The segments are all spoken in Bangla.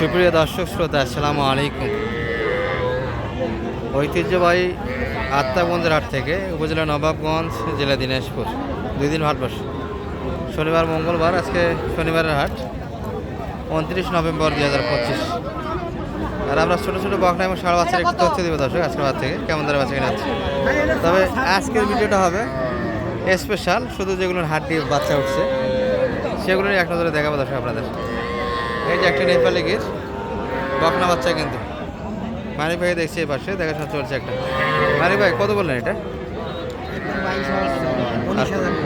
সুপ্রিয় দর্শক শ্রোতা, আসসালামু আলাইকুম। ঐতিহ্যবাহী আত্মাগঞ্জের হাট থেকে উপজেলা নবাবগঞ্জ, জেলা দিনাজপুর। দুই দিন হাট বসে শনিবার, মঙ্গলবার, আজকে শনিবারের হাট, উনত্রিশ নভেম্বর দুই হাজার পঁচিশ। আর আমরা ছোটো ছোটো বকনা এবং সাড়ে বাচ্চার একটু তথ্য দিব দর্শক, আজকের বাদ থেকে কেমন ধরে বাচ্চা কিনা তবে আজকের ভিডিওটা হবে স্পেশাল, শুধু যেগুলোর হাট দিয়ে বাচ্চা উঠছে সেগুলোই এক নজরে দেখাবো দর্শক আপনাদের। এই যে একটা নেপালি গির বকনা বাচ্চা কিন্তু। মানিক ভাই দেখছি এই পাশে দেখাশোনা চলছে একটা। মানিক ভাই কত বললেন এটা?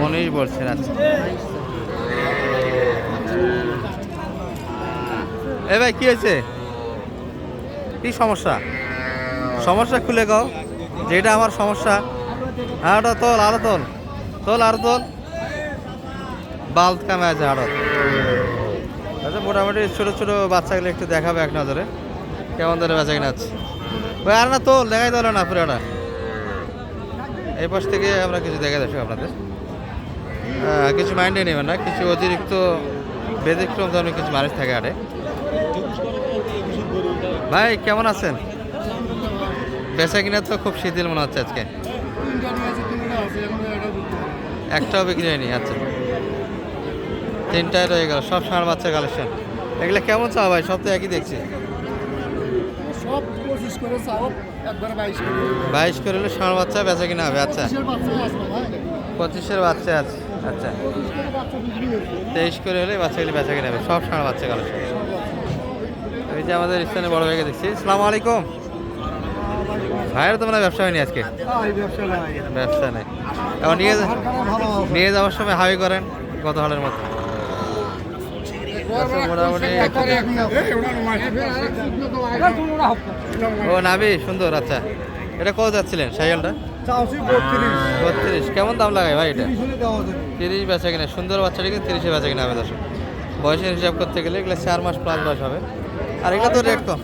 উনিশ বলছেন আচ্ছা। এ ভাই কি হয়েছে? কি সমস্যা? সমস্যা খুলে গাও যেটা আমার সমস্যা। হ্যাঁ ওটা তোল আরও তোল। তোল আরও তোল। বাল্ট কামে আছে আরও আচ্ছা মোটামুটি ছোটো ছোটো বাচ্চাগুলো একটু দেখাবে এক নজরে। কেমন ধরে বেচা কিনা আছে? ওই আর না তো দেখাই তোলো না পুরোটা। এই পাশ থেকে আমরা কিছু দেখা যাচ্ছি আপনাদের। কিছু মাইন্ডে নেবেন না কিছু অতিরিক্ত ব্যতিক্রম ধরনের কিছু মানুষ থাকে আরে। ভাই কেমন আছেন? বেচা কিনা তো খুব শিথিল মনে হচ্ছে আজকে। একটাও বিক্রি হয়নি আচ্ছা। তিনটায় রয়ে গেল সব ষাঁড় বাচ্চা কালেকশন এগুলো কেমন চাও ভাই? সব তো একই দেখছি। সব পঁচিশ করে চাও একবারে বাইশ করে। বাইশ করে হলে ষাঁড় বাচ্চা বেচা কিনা হবে? আচ্ছা। পঁচিশের বাচ্চা আছে আচ্ছা। তেইশ করে হলে বাচ্চাগুলি বেচা কিনা হবে? সব ষাঁড় বাচ্চা কালেকশন এই যে আমাদের স্থানে বড় ভাইকে দেখছি। সালাম আলাইকুম। ভাইয়ের তো মানে ব্যবসা হয়নি আজকে? ব্যবসা নেই। এখন নিয়ে নিয়ে যাওয়ার সময় হাই করেন গত হলের মতো। মোটামুটি ও নাবি সুন্দর আচ্ছা। এটা কত যাচ্ছিলেন সাইকেলটা বত্রিশ। বত্রিশ। কেমন দাম লাগায় ভাই এটা? তিরিশ বেচা কিনা সুন্দর বাচ্চাটা কিন্তু তিরিশে বেচা কিনা হবে দর্শক। বয়সের হিসাব করতে গেলে এগুলো চার মাস প্লাস বয়স হবে। আর এগুলো তো রেট কম।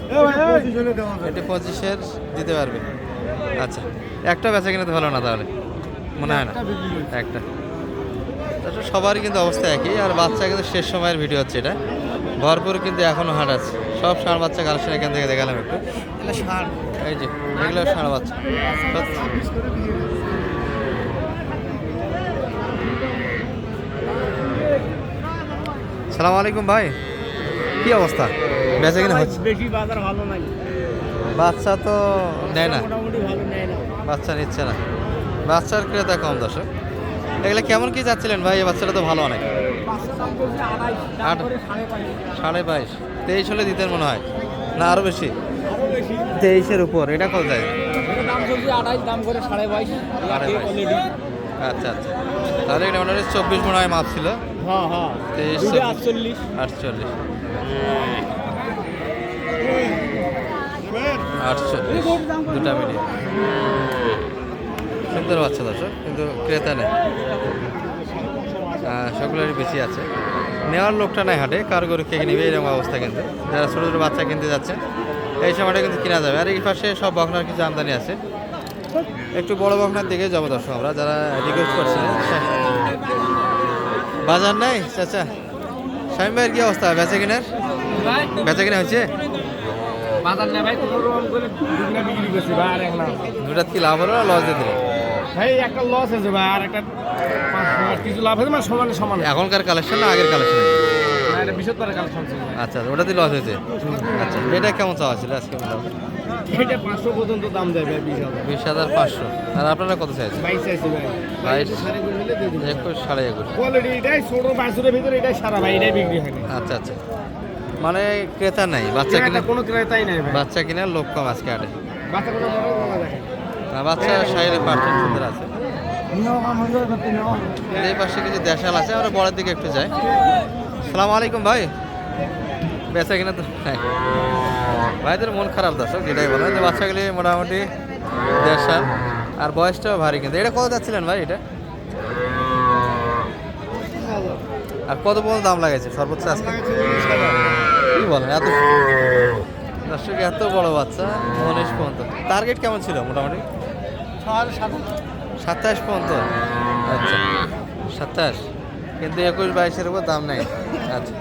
এটি পঁচিশের দিতে পারবে। আচ্ছা একটা বেচা কিনা তো ভালো না তাহলে? মনে হয় না? একটা বিক্রি হয়েছে। একটা তাছাড়া সবারই কিন্তু অবস্থা একই আর বাচ্চা কিন্তু শেষ সময়ের ভিডিও হচ্ছে এটা। ভরপুর কিন্তু এখনও হাট আছে। সব ষাঁড় বাচ্চা কালেকশন এখান থেকে দেখালাম একটু। এই যে এগুলো ষাঁড় বাচ্চা। সালাম আলাইকুম ভাই। কি অবস্থা? বেচা কিনা হচ্ছে? বেশি বাজার ভালো নাই। বাচ্চা তো নেয় না। নেয় না। বাচ্চা নিচ্ছে না। বাচ্চার ক্রেতা কম দর্শক। এগুলো কেমন কি যাচ্ছিলেন ভাই? এই বাচ্চাটা তো ভালো অনেক। সাড়ে বাইশ। তেইশ হলে দিতেন মনে হয়। না আরও বেশি আরও বেশি? তেইশের উপর। এটা কত যায়? আচ্ছা আচ্ছা। তাহলে এটা মনে হয় চব্বিশ মনে হয় মাপ ছিল। হ্যাঁ হ্যাঁ। তেইশ আটচল্লিশ। আটচল্লিশ। আটচল্লিশ। দুটা মিনিট। সুন্দর বাচ্চা দর্শক কিন্তু ক্রেতা নেই। সকলেরই বেশি আছে। নেওয়ার লোকটা নাই হাটে কার গরু খেয়ে নিবে এরকম অবস্থা কিন্তু। যারা ছোটো ছোটো বাচ্চা কিনতে যাচ্ছে এই সময়টা কিন্তু কিনা যাবে। আর এই পাশে সব বকনার কিছু আমদানি আছে। একটু বড় বকনার দিকে যাব দর্শক আমরা যারা রিকোয়েস্ট করছিলেন বাজার নাই? চাচা স্বামী ভাইয়ের কি অবস্থা? বেচা কিনার? বেচা কিনা হচ্ছে করছি না দুটার কি লাভ হলো না লস দিয়ে দিল? ভাই একটা লস হয়েছে ভাই আর একটা কিছু লাভ হয়েছে মানে সমানে সমান। এখনকার কালেকশন না আগের কালেকশন আচ্ছা ওটাতে লস হয়েছে? আচ্ছা এটা কেমন চাওয়া ছিল আজকে এটা পাঁচশো পর্যন্ত দাম বিশ হাজার। পাঁচশো। আর আপনারা কত চাইছেন? একুশ সাড়ে একুশ। কোয়ালিটি এটাই ছোট বাইশের ভিতরে এটাই সারা ভাই এটাই বিক্রি হয়নি আচ্ছা আচ্ছা। মানে ক্রেতা নাই বাচ্চা কিনে কোনো ক্রেতাই নাই বাচ্চা লোক কম আজকে আটে। বাচ্চা কোনো বড় বড় আর বাচ্চা সাইডে পার্সেন্ট সুন্দর আছে। এই পাশে কিছু দেশাল আছে আমরা বড়ের দিকে একটু যাই। সালাম আলাইকুম ভাই। বেচা কিনা তো। ভাইদের মন খারাপ দর্শক যেটাই বলে যে বাচ্চাগুলি মোটামুটি দেড়শাল আর বয়সটাও ভারী কিন্তু। এটা কত যাচ্ছিলেন ভাই এটা? আর কত পর্যন্ত দাম লাগাইছে? সর্বোচ্চ আজকে? কি বলেন এত দর্শক এত বড় বাচ্চা উনিশ পর্যন্ত। টার্গেট কেমন ছিল মোটামুটি? সাতাশ পর্যন্ত। আচ্ছা সাতাশ। কিন্তু একুশ বাইশের উপর দাম নেই। আচ্ছা।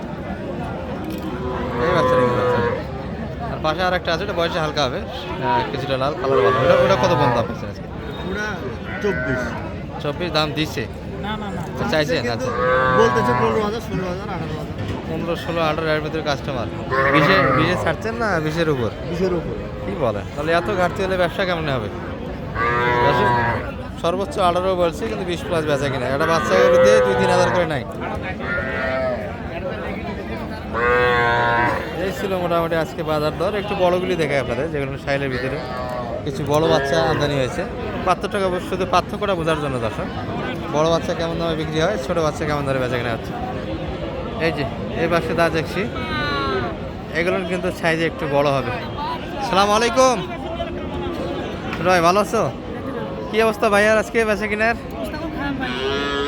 এই বাচ্চা আর পাশে আর একটা আছে ওটা বয়সে হালকা হবে। কিছুটা লাল কালার ভালো। ওটা ওটা কত বন্ধ আপনার আজকে চব্বিশ। চব্বিশ দাম দিচ্ছে? চাইছেন? আচ্ছা। বলতেছে পনেরো হাজার ষোলো হাজার আঠারো হাজার। পনেরো ষোলো আঠারো এর ভিতরে কাস্টমার বিশে বিশে ছাড়ছেন না বিশের উপর? বিশের উপর। কি বলে তাহলে এত ঘাটতি হলে ব্যবসা কেমন হবে? সর্বোচ্চ আঠারো বলছি কিন্তু বিশ প্লাস বেচা কিনা। একটা বাচ্চা দিয়ে দুই তিন হাজার করে নাই এই ছিল মোটামুটি আজকে বাজার দর। একটু বড়গুলি দেখায় আপনাদের যেগুলো সাইলের ভিতরে। কিছু বড় বাচ্চা আমদানি হয়েছে। পার্থক্যটা শুধু পার্থক্যটা বোঝার জন্য দর্শক। বড় বাচ্চা কেমন দামে বিক্রি হয় ছোট বাচ্চা কেমন দামে বেচা কিনা হচ্ছে। এই যে এই পাশে দা দেখছি। এগুলোর কিন্তু সাইজে একটু বড় হবে। সালাম আলাইকুম। রয়, ভালো আছো? কি অবস্থা ভাইয়ার আজকে বেচা কিনার?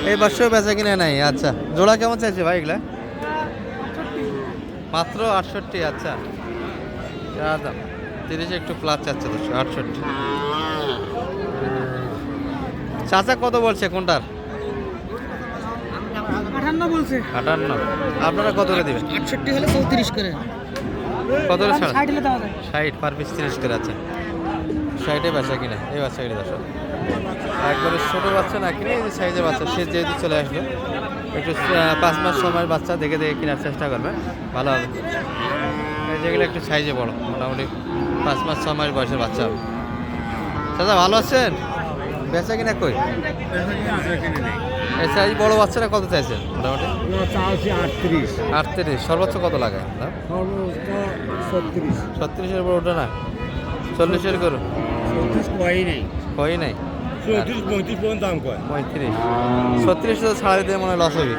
এই বছর বেচা কিনে নাই আচ্ছা। জোড়া কেমন চাইছে ভাই এগুলা? মাত্র আটষট্টি আচ্ছা। দাম। তিরিশে একটু প্লাস চাচ্ছে দশশো আটষট্টি। চাচা কত বলছে কোনটার? আঠান্ন বলছে। আটান্ন। আপনারা কত করে দিবেন? আটষট্টি হলে চৌত্রিশ করে। কত করে ছাড়? ষাট হলে ষাট পার পিস তিরিশ করে আছে। ষাটে বাচ্চা কিনে? এই বাচ্চা কিনে দশ। একবারে ছোটো বাচ্চা না কিনে এই যে সাইজের বাচ্চা। সে যেহেতু চলে আসলো একটু পাঁচ মাস সময়ের বাচ্চা দেখে দেখে কেনার চেষ্টা করবে। ভালো হবে। যেগুলো একটু সাইজে বড় মোটামুটি পাঁচ মাস ছ মাস বয়সের বাচ্চা হবে। দাদা ভালো আছেন? বেচা কিনা কই? সাইজ বড় বাচ্চারা কত চাইছেন মোটামুটি? আটত্রিশ। আটত্রিশ। সর্বোচ্চ কত লাগে ছত্রিশের উপর ওঠে না? চল্লিশের করো? চৌত্রিশ নেই। পঁয়ত্রিশ দাম কয়। পঁয়ত্রিশ। ছত্রিশ ছাড়া দিতে মনে হয় লস হবে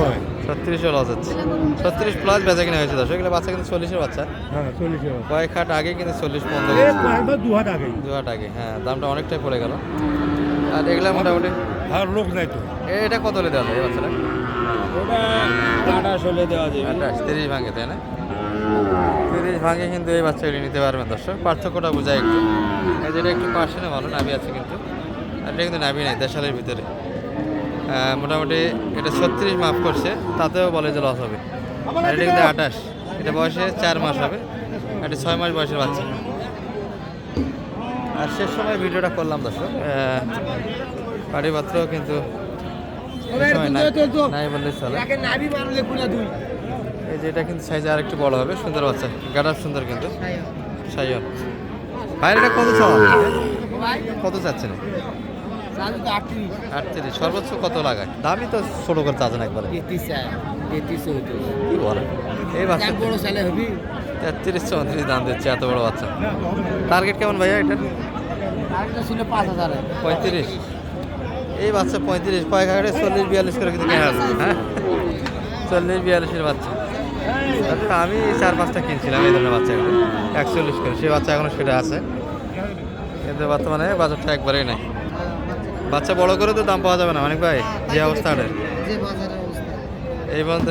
হয়। ছত্রিশও লস হচ্ছে। ছত্রিশ প্লাস বেচা কিনা হয়েছে দর্শক। এগুলো বাচ্চা কিন্তু চল্লিশের বাচ্চা। হ্যাঁ কয়েক হাট আগে কিন্তু চল্লিশ পনেরো দু হাত আগে। দু হাট আগে হ্যাঁ দামটা অনেকটাই পড়ে গেল। আর এগুলা মোটামুটি? আর লোক নাই তো। এটা কত হলে দেওয়া যায় এই বাচ্চাটা? ওটা আঠাশ হলে দেওয়া যাবে আঠাশ তিরিশ ভাঙে তাই না? তিরিশ ভাঙে কিন্তু এই বাচ্চাগুলি নিতে পারবেন দর্শক। পার্থক্যটা বোঝায় একটু। যেটা একটু পাশে না ভালো নাবি আছে কিন্তু। আর এটা কিন্তু নাবি নাই দেশালের ভিতরে। মোটামুটি এটা ছত্রিশ মাফ করছে তাতেও বলে যে লস হবে। আর এটা কিন্তু আঠাশ এটা বয়সে চার মাস হবে। এটা ছয় মাস বয়সের বাচ্চা। আর শেষ সময় ভিডিওটা করলাম দর্শক। পাটি পাত্রও কিন্তু এই নাই- বললে চলে। এই যে এটা কিন্তু সাইজে আর একটু বড় হবে সুন্দর বাচ্চা। গাটার সুন্দর কিন্তু। সাইয়ন। ভাইয়ের এটা কত চাওয়া? কত চাচ্ছেন? আটত্রিশ। সর্বোচ্চ কত লাগায়? দামই তো ছোট করে চাচ্ছেন একবারে। কি বলে? এই বাচ্চা বড় চালে হবি। তেত্রিশ চৌত্রিশ দাম দিচ্ছে এত বড় বাচ্চা। টার্গেট কেমন ভাইয়া এটা ছিল পাঁচ হাজার। পঁয়ত্রিশ। এই বাচ্চা পঁয়ত্রিশ কয়েক হাজারে চল্লিশ বিয়াল্লিশ করে কিন্তু কেনা হ্যাঁ? চল্লিশ বিয়াল্লিশের বাচ্চা। আচ্ছা, আমি চার পাঁচটা কিনছিলাম এই ধরনের বাচ্চাগুলো একচল্লিশ করে সেই বাচ্চা এখনও সেটা আছে। কিন্তু বর্তমানে বাজারটা একবারেই নাই। বাচ্চা বড় করে তো দাম পাওয়া যাবে না অনেক ভাই? যে অবস্থা। এই পর্যন্ত।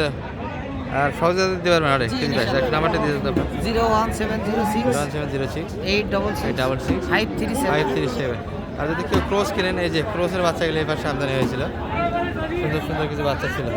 আর সহজে দিতে পারবেন আরে ঠিক আছে একটা নাম্বারটা দিয়ে দিতে পারবেন। Zero one seven zero six one seven zero six eight double six double six five three five three seven. আর যদি কেউ ক্রোস কিনেন এই যে ক্রোসের বাচ্চা গেলে এবার সামদানি হয়েছিল। সুন্দর সুন্দর কিছু বাচ্চা ছিল।